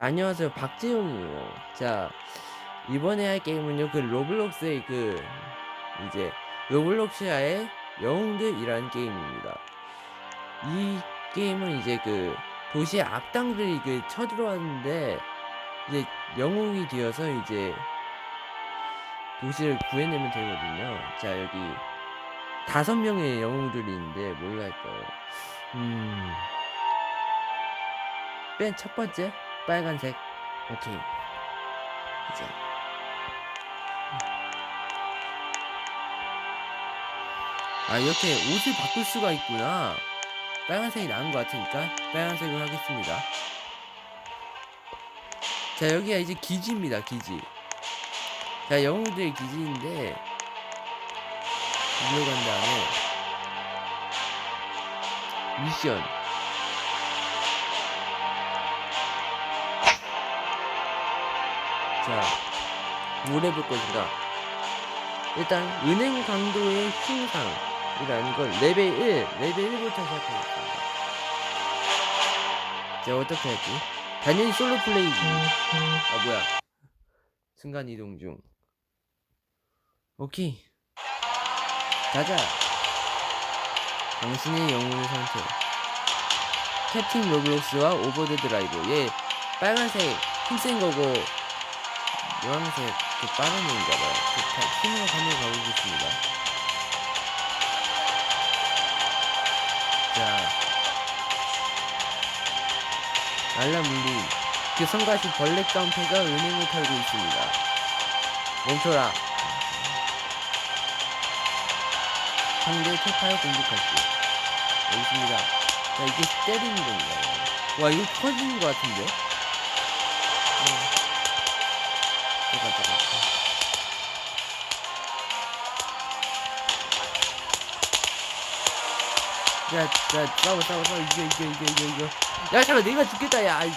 안녕하세요 박재용이에요. 자 이번에 할 게임은요 그 로블록스의 그 이제 로블록시아의 영웅들이라는 게임입니다. 이 게임은 이제 그 도시의 악당들이 그 쳐들어왔는데 이제 영웅이 되어서 이제 도시를 구해내면 되거든요. 자 여기 다섯 명의 영웅들이 있는데 뭘로 할까요? 음. 맨 첫 번째 빨간색. 오케이. 이제. 아 이렇게 옷을 바꿀 수가 있구나. 빨간색이 나은 것 같으니까 빨간색을 하겠습니다. 자 여기가 이제 기지입니다 기지. 자 영웅들의 기지인데 일로 간 다음에 미션 자, 뭘 해볼 것인가? 일단, 은행 강도의 신상이라는 걸 레벨 1, 레벨 1부터 시작하겠습니다. 자, 어떻게 할지? 당연히 솔로 플레이지. 아, 뭐야. 순간 이동 중. 오케이. 가자. 당신의 영웅을 선택. 캡틴 로블록스와 오버드 드라이브. 얘 빨간색 흰색 거고 노란색 그 빠른 애인가봐요. 그 타- 힘으로 한번 가보겠습니다. 자, 알람 울림. 그 성가시 벌레 깡패가 은행을 털고 있습니다. 멈춰라. 상대 태파를 공격할게. 여기 있습니다. 자, 이게 때리는 건가요? 와, 이거 커지는 것 같은데? 야, 야, 싸워, 싸워, 싸워, 이겨, 이겨, 이겨, 이겨, 이겨. 야, 잠깐, 내가 죽겠다, 야. 아이.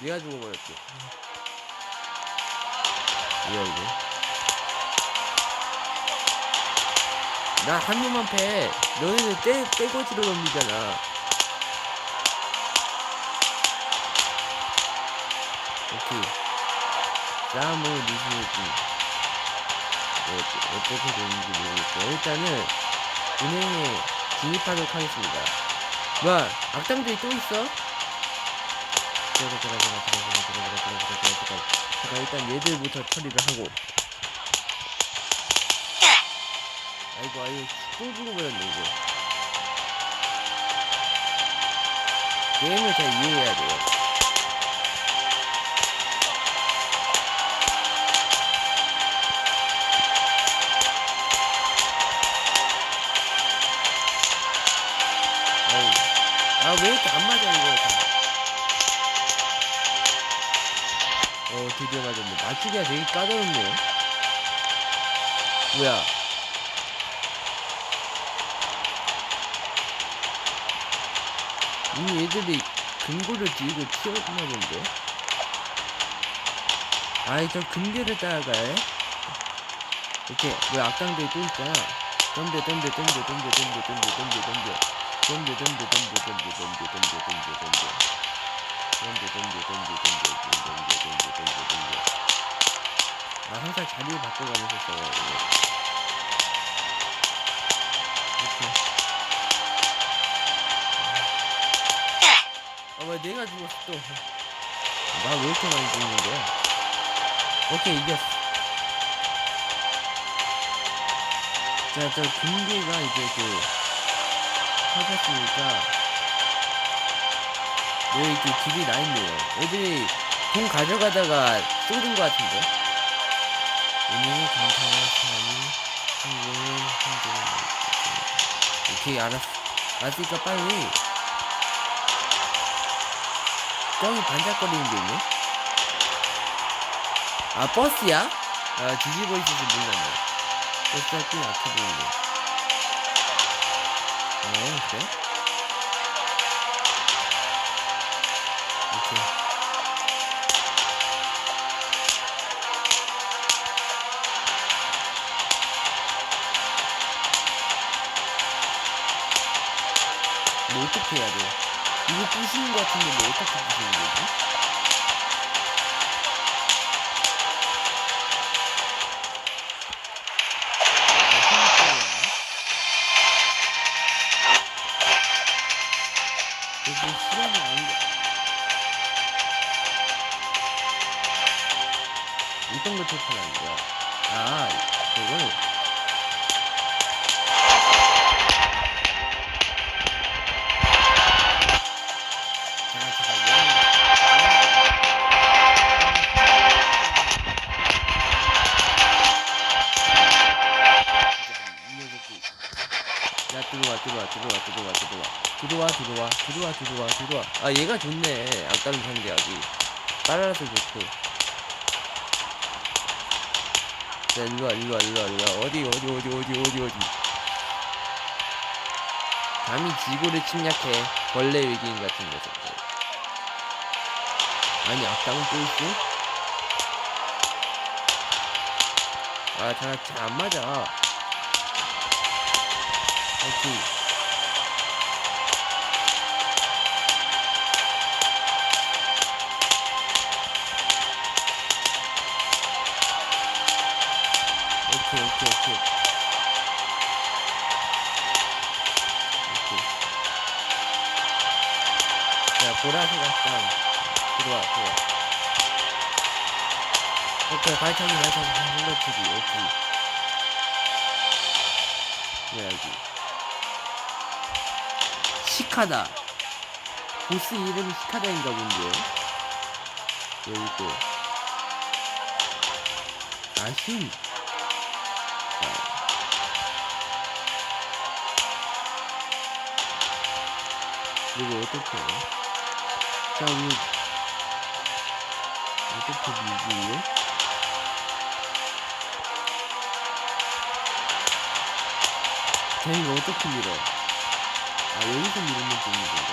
내가 죽어버렸지. 이거? 나한 놈만 패. 너네는 떼, 떼거지로 넘기잖아. 오케이. 싸움을 무슨일지 뭐, 어떻게 되는지 모르겠고 일단은 은행에 진입하도록 하겠습니다. 뭐야 악당들이 또 있어? 들어가 들어가 들어가 들어가 들어가 들어가 들어가 들어가 잠깐 일단 얘들부터 처리를 하고. 아이고 아이고 또 죽어버렸네 이거. 게임을 잘 이해해야 돼요 왜 이렇게 안 맞아는 걸까? 어, 드디어 맞았네. 맞추기가 되게 까다롭네. 뭐야? 이 애들이 금고를 뒤고 튀어나오나 본데? 아이, 저 금괴를 따라가요? 이렇게, 왜 악당들이 또 있잖아. 덤벼, 덤벼, 덤벼, 덤벼, 덤벼, 덤벼, 덤벼, 덤벼. 아 항상 자리를 바꿔가면서 써요. 이렇게. 아왜 내가 죽었어 또나 왜 이렇게 많이 죽는 거야? 오케이 이겼어. 자저 금괴가 이제 그 터졌으니까 왜 이렇게 길이 나 있네요. 애들이 돈 가져가다가 쏟은 것 같은데. 은행에 강타한 사람이 성공을 흔들어 오케이 알았어. 알았으니까 빨리 저기 반짝거리는 게 있네. 아 버스야? 아 뒤집어 있어서 몰랐네. 버스가 꽤 약해 보이네. 어, 그래? 오케이. 뭐 어떻게 해야 돼? 이거 부시는 것 같은데 뭐 어떻게 부시는 거지? 거야? 아, 잠깐, 야 들어와 들어와 들어와 들어와 들어와. 들어와 들어와 들어와 들어와 들어와. 아 얘가 좋네. 아까는 상대하기 빨라서 좋고 자 일로와 일로와 일로와 일로와. 어디 어디 어디 어디 어디 어디? 감히 지구를 침략해 벌레 외계인 같은 녀석들 아니 악당은 또 있어? 아 잘 잘안 맞아. 오케이 오케이 오케이 오케이. 자 보라색 악당 들어와 들어와. 오케이 발차기 발차기. 흘러치기 오케이 뭐야 여기? 시카다. 보스 이름이 시카다인가 본데. 여기 또. 아 신 이거 어떻게 해? 자 우리 어떻게 이거? 자 이거 어떻게 밀어? 아 여기서 밀으면 되는 건가?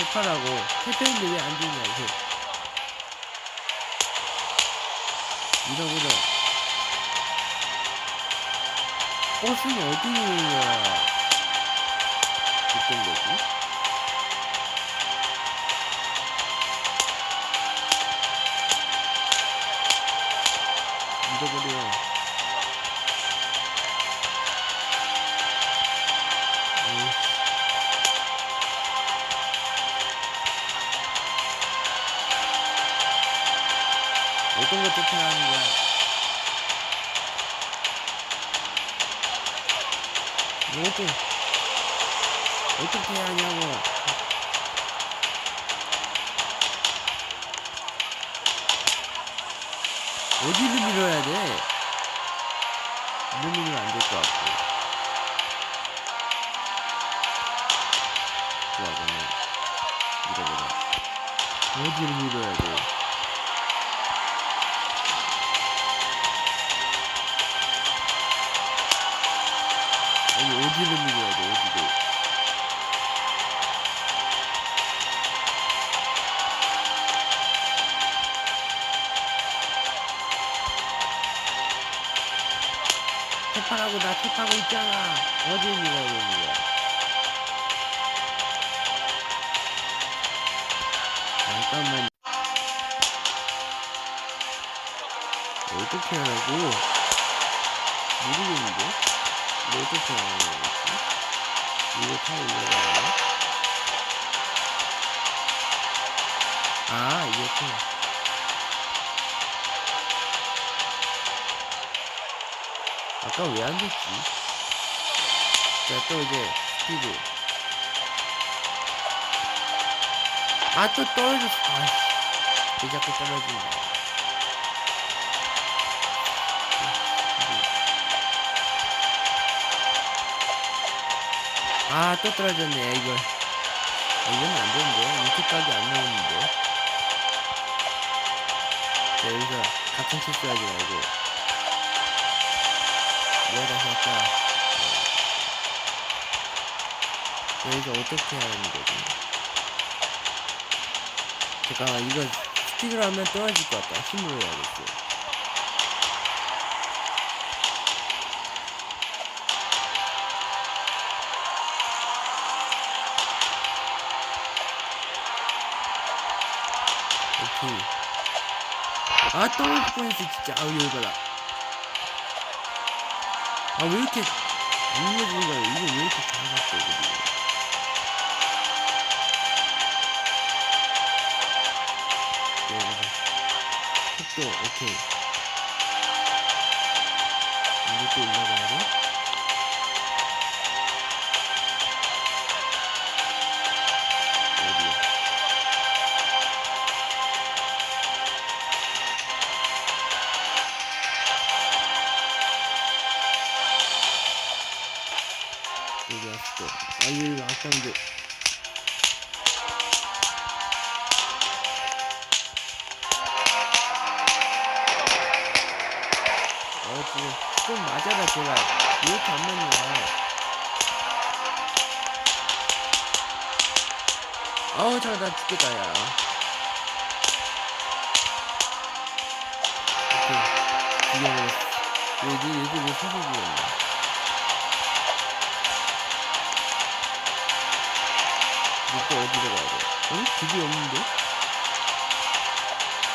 해파라고 해파인데 왜안 되냐 이거 밀어보자 버스는 어디 있느냐 어떤 거지? 밀어버려 에이씨. 어떤 거 쫓아나는 거야? 어떻게, 어떻게 해야 하냐고. 어디를 밀어야 돼? 이로 밀면 안 될 것 같고. 좋아, 그러면 밀어보자. 어디를 밀어야 돼? 어디를 밀어야 돼 어디를 탭하라고 나 탭하고 있잖아. 어디 밀어야 되는 거야 잠깐만. 어떻게 하라고? 모르겠는데 뭐 어떻게 하는 거지? 이거 타고 올라가나? 아, 이렇게. 아까 왜 안 됐지? 자, 또 이제, 스피드. 아, 또 떨어졌어. 아이씨. 왜 자꾸 떨어진다. 아, 또 떨어졌네, 이거. 아, 이건 안 되는데. 이렇게까지 안 나오는데. 자, 여기서 같은 실수하지 말고. 내가 할까? 여기서 어떻게 하는 거지? 잠깐만, 이거 스피드로 하면 떨어질 것 같다. 힘으로 해야겠어. くあと6分しちゃうよからあウィーケスみんな分がいいよウィーケスなかったよちょっとオッケー。見るとうまくなる。 좀 맞아라, 제발. 왜 이렇게 안 맞냐. 어우, 잠깐, 나 죽겠다, 야. 오케이. 죽여버렸어. 여기, 여기 왜 사서 죽였냐. 이거 또 어디로 가야 돼? 응? 집이 없는데?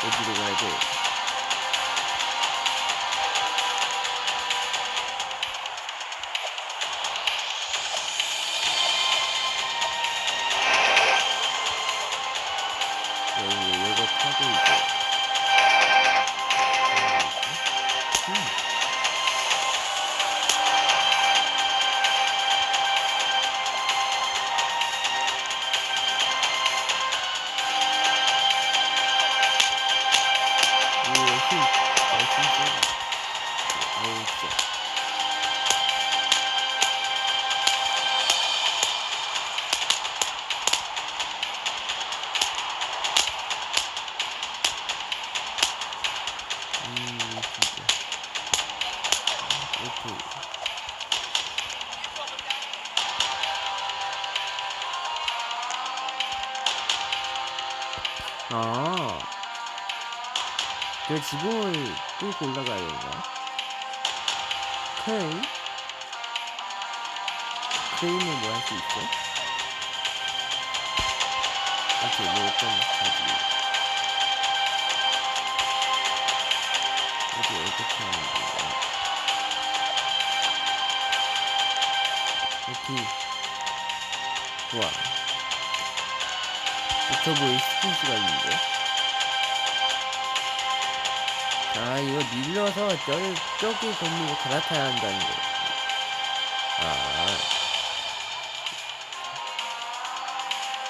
어디로 가야 돼? 어, 힘 세다. 아우, 진짜. 음, 진짜. 오케이. 아. 그 지붕을 뚫고 올라가야 되나? 크레인? 크레인은 뭐 할 수 있어? 오케이, 뭐 어떤 가지고. 어디 어떻게 하는 거야? 오케이. 좋아. 유튜브에 스폰스가 있는데? 아, 이거 밀려서 저, 저기 건물로 갈아타야 한다는 거. 아.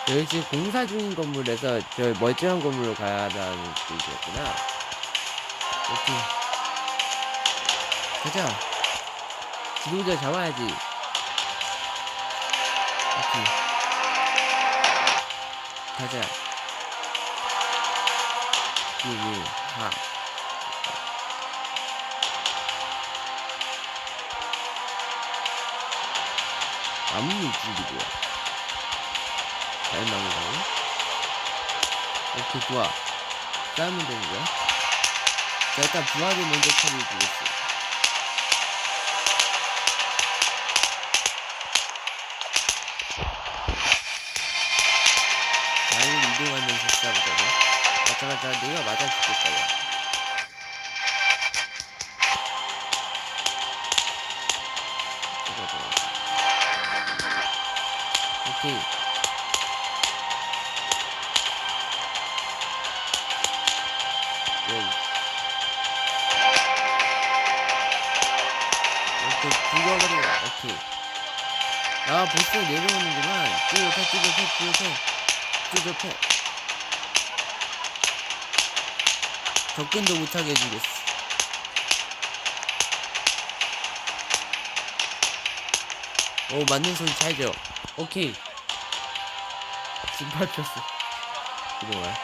여기 지금 공사 중인 건물에서 저 멀쩡한 건물로 가야 한다는 뜻이었구나. 오케이. 가자. 지도자 잡아야지. 오케이. 가자. 여기, 하. 아무 일줄이고요. 잘 나오고. 오케이, 좋아. 싸우면 되는 거야. 자, 일단 부하를 먼저 싸우자고. 아, 잠깐, 잠깐, 내가 맞아 죽겠다, 야. 오케이. 여기. 오케이, 죽어버려. 오케이. 아, 벌써 내려오는구만. 쭈옆에, 쭈옆에, 쭈옆에. 쭈옆에. 접근도 못하게 해주겠어. 오, 맞는 소리 잘 줘. 오케이. 지금 밟혔어. 그동안.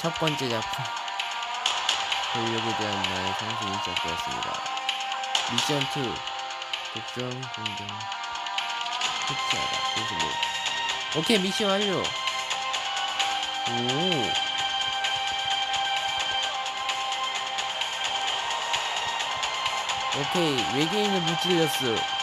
첫 번째 작품. 권력에 대한 나의 상승이 시작되었습니다. 미션 2. 독점 공정. 그래서 뭐. 오케이, 미션 완료. 오. 오케이, 외계인을 무찔렀어.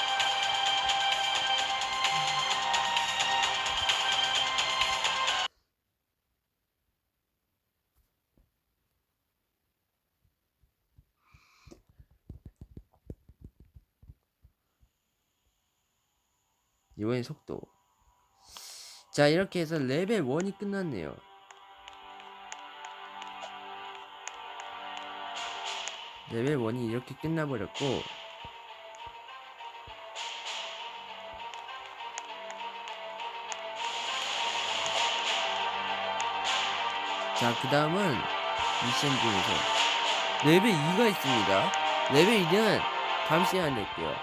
이번엔 속도. 자, 이렇게 해서 레벨 1이 끝났네요. 레벨 1이 이렇게 끝나버렸고 자 그 다음은 미션 중에서 레벨 2가 있습니다 레벨 2는 다음 시간에 낼게요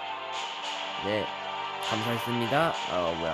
네 감사했습니다. 어 뭐야